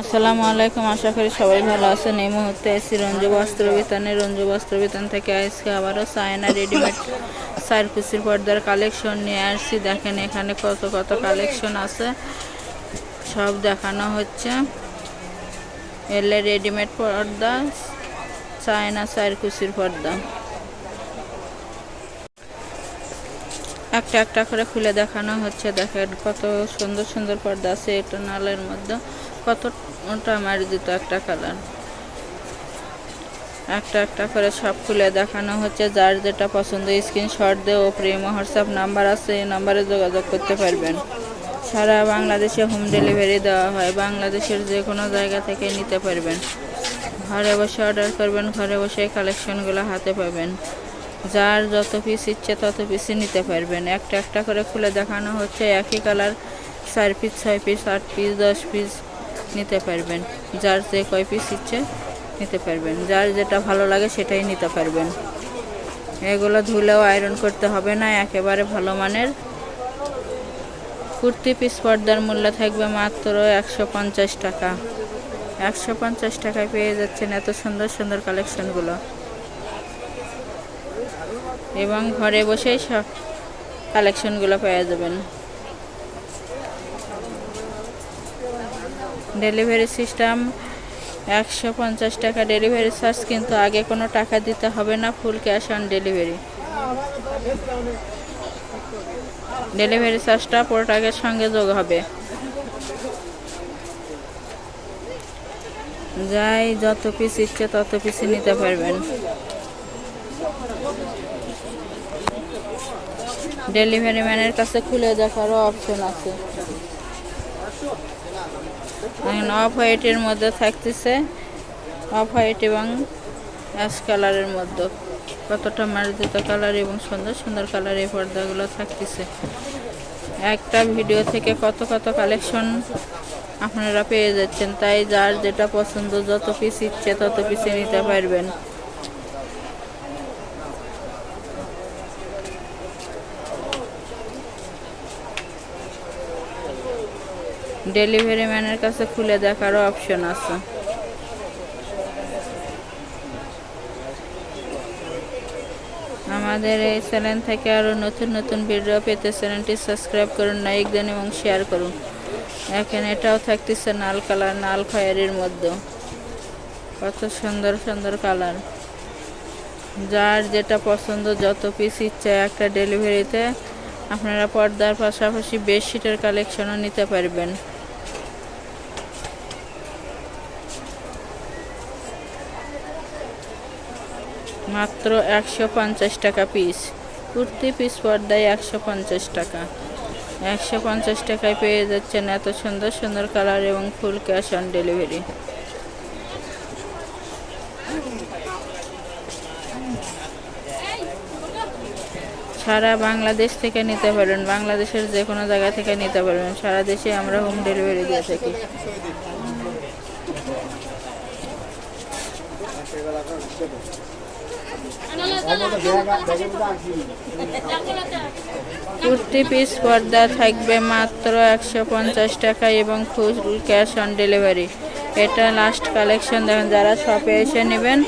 আসসালামু আলাইকুম, আশা করি সবাই ভালো আছেন। এই মুহূর্তে এসি রঞ্জু বস্ত্র বিতানে রঞ্জু বস্ত্র বিতান থেকে আজকে আবারও চায়না রেডিমেড সার্কুসির পর্দার কালেকশন নিয়ে আসছি। দেখেন এখানে কত কত কালেকশন আছে, সব দেখানো হচ্ছে। এলে রেডিমেড পর্দা চায়না সার্কুসির পর্দা। একটা একটা করে খুলে দেখানো হচ্ছে। দেখেন কত সুন্দর সুন্দর পর্দা আছে এটা নালের মধ্যে। কতটা মার্জিত একটা কালার। একটা একটা করে সব খুলে দেখানো হচ্ছে, যার যেটা পছন্দ স্ক্রিনশট দিয়ে ওপরে হোয়াটসঅ্যাপ নাম্বার আছে, এই নাম্বারে যোগাযোগ করতে পারবেন। সারা বাংলাদেশে হোম ডেলিভারি দেওয়া হয়, বাংলাদেশের যে কোনো জায়গা থেকে নিতে পারবেন। ঘরে বসে অর্ডার করবেন, ঘরে বসে কালেকশনগুলো হাতে পাবেন। যার যত পিস ইচ্ছে তত পিসই নিতে পারবেন। একটা একটা করে খুলে দেখানো হচ্ছে, একই কালার চার পিস ছয় পিস আট পিস দশ পিস নিতে পারবেন। যার যে কয় পিস ইচ্ছে নিতে পারবেন। যার যেটা ভালো লাগে সেটাই নিতে পারবেন। এগুলো ধুলেও আয়রন করতে হবে না, একেবারে ভালো মানের। কুর্তি পিস পর্দার মূল্য থাকবে মাত্র একশো পঞ্চাশ টাকা। একশো পঞ্চাশ টাকায় পেয়ে যাচ্ছেন এত সুন্দর সুন্দর কালেকশনগুলো এবং ঘরে বসেই সব কালেকশনগুলো পেয়ে যাবেন। ডেলিভারি সিস্টেম একশো পঞ্চাশ টাকা ডেলিভারি চার্জ, কিন্তু আগে কোনো টাকা দিতে হবে না, full cash on delivery. Delivery চার্জটা প্রোডাক্টের সঙ্গে যোগ হবে। যাই যত পিস ইচ্ছে তত পিসই নিতে পারবেন। ডেলিভারি ম্যানের কাছে খুলে দেখারও অপশন আছে। এখন অফ হোয়াইটের মধ্যে থাকতেছে। অফ হোয়াইট এবং অ্যাশ কালারের মধ্যে। কতটা মার্জিত কালার এবং সুন্দর সুন্দর কালার এই পর্দাগুলো থাকতেছে। একটা ভিডিও থেকে কত কত কালেকশন আপনারা পেয়ে যাচ্ছেন, তাই যার যেটা পছন্দ, যত পিস ইচ্ছে তত পিসে নিতে পারবেন। ডেলিভারি ম্যানের কাছে খুলে দেখারও অপশন আছে। আমাদের এই চ্যানেল থেকে আরও নতুন নতুন ভিডিও পেতে চ্যানেলটি সাবস্ক্রাইব করুন, লাইক দেন এবং শেয়ার করুন। এখন এটাও থাকতেছে নাল কালার, নাল খয়েরির মধ্যে। কত সুন্দর সুন্দর কালার। যার যেটা পছন্দ, যত পিস ইচ্ছে একটা ডেলিভারিতে আপনারা পর্দার পাশাপাশি বেডশিটের কালেকশনও নিতে পারবেন। মাত্র একশো পঞ্চাশ টাকা পিস কুর্তি পিস পর্দায় একশো পঞ্চাশ টাকা। একশো পঞ্চাশ টাকায় পেয়ে যাচ্ছেন এত সুন্দর সুন্দর কালার এবং ফুল ক্যাশ অন ডেলিভারি সারা বাংলাদেশ থেকে নিতে পারবেন। বাংলাদেশের যে কোনো জায়গা থেকে নিতে পারবেন। সারা দেশে আমরা হোম ডেলিভারি দিয়ে থাকি। কুর্তি পিস পর্দা থাকবে মাত্র একশো পঞ্চাশ টাকা এবং ফুল ক্যাশ অন ডেলিভারি। এটা লাস্ট কালেকশন দেখেন যারা শপে এসে নেবেন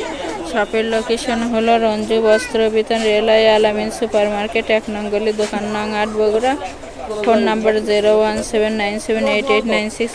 শপের লোকেশন হলো Ranju Bastra Bitan railway Alamin super market এক নঙ্গলি দোকান নং আট Bogura phone number zero one seven nine seven eight eight nine six